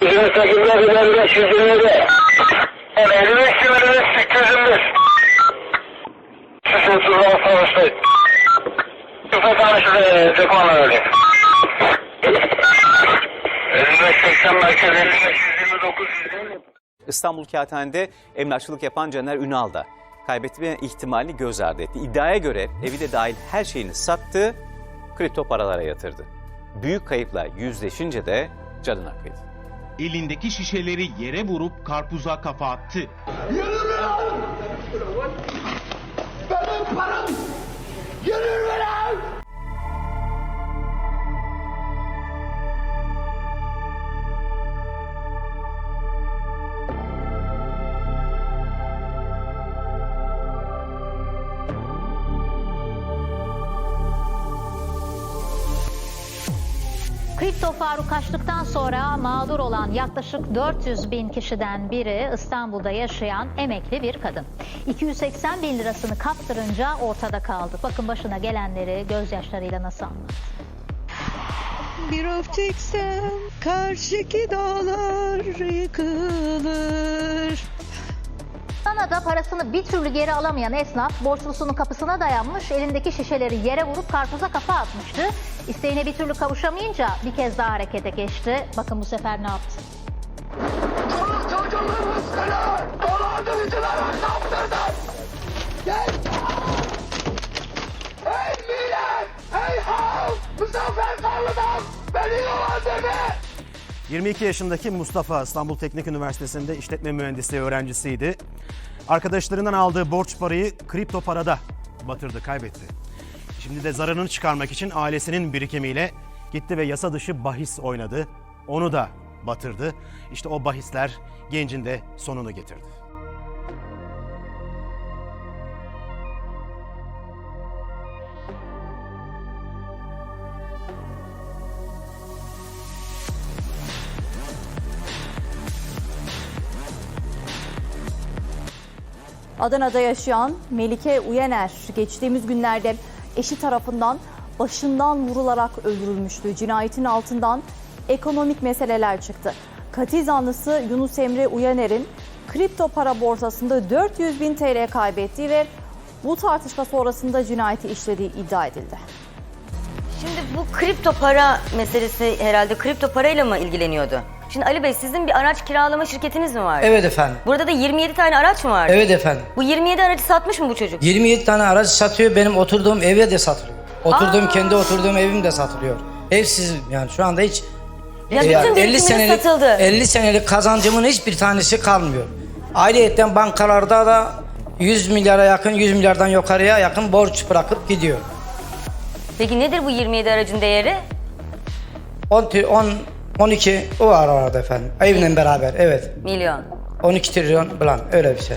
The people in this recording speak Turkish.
28'de bilen 520'de. Yani 55 kilometre 825. Siz oturma savaştayım. Tüfe tanıştı Teko'na öyle. 55-80 merkez 55-129 İstanbul Kağıthane'de emlakçılık yapan Caner Ünal da kaybetme ihtimalini göz ardı etti. İddiaya göre evi de dahil her şeyini sattı, kripto paralara yatırdı. Büyük kayıpla yüzleşince de canına kıydı. Elindeki şişeleri yere vurup karpuza kafa attı. Yürü lan! Kripto Faruk kaçtıktan sonra mağdur olan yaklaşık 400 bin kişiden biri İstanbul'da yaşayan emekli bir kadın. 280 bin lirasını kaptırınca ortada kaldı. Bakın başına gelenleri gözyaşlarıyla nasıl anlattı. Bir of çeksem karşıki dağlar yıkılır. Kanada parasını bir türlü geri alamayan esnaf borçlusunun kapısına dayanmış, elindeki şişeleri yere vurup karpuza kafa atmıştı. İsteğine bir türlü kavuşamayınca bir kez daha harekete geçti. Bakın bu sefer ne yaptı? Çoluk çocuğumun rızkını dolandırıcılara kaptırdın! Gel! Ey millet! Ey halk! Muzaffer Karlı'dan beni dolandırdı! 22 yaşındaki Mustafa İstanbul Teknik Üniversitesi'nde işletme mühendisliği öğrencisiydi. Arkadaşlarından aldığı borç parayı kripto parada batırdı, kaybetti. Şimdi de zararını çıkarmak için ailesinin birikimiyle gitti ve yasa dışı bahis oynadı. Onu da batırdı. İşte o bahisler gencin de sonunu getirdi. Adana'da yaşayan Melike Uyener geçtiğimiz günlerde eşi tarafından başından vurularak öldürülmüştü. Cinayetin altından ekonomik meseleler çıktı. Katil zanlısı Yunus Emre Uyener'in kripto para borsasında 400 bin TL kaybettiği ve bu tartışma sonrasında cinayeti işlediği iddia edildi. Şimdi bu kripto para meselesi herhalde kripto parayla mı ilgileniyordu? Şimdi Ali Bey sizin bir araç kiralama şirketiniz mi var? Evet efendim. Burada da 27 tane araç mı var? Evet efendim. Bu 27 aracı satmış mı bu çocuk? 27 tane araç satıyor. Benim oturduğum eve de satılıyor. Oturduğum kendi oturduğum evim de satılıyor. Evsizim yani şu anda hiç Ya e, bütün birikiminiz satıldı. 50 senelik kazancımın hiçbir tanesi kalmıyor. Ayrıyetten bankalarda da 100 milyara yakın 100 milyardan yukarıya yakın borç bırakıp gidiyor. Peki nedir bu 27 aracın değeri? 10, tri- 10 12 o aralarda efendim. Evle beraber evet. Milyon. 12 trilyon falan öyle bir şey.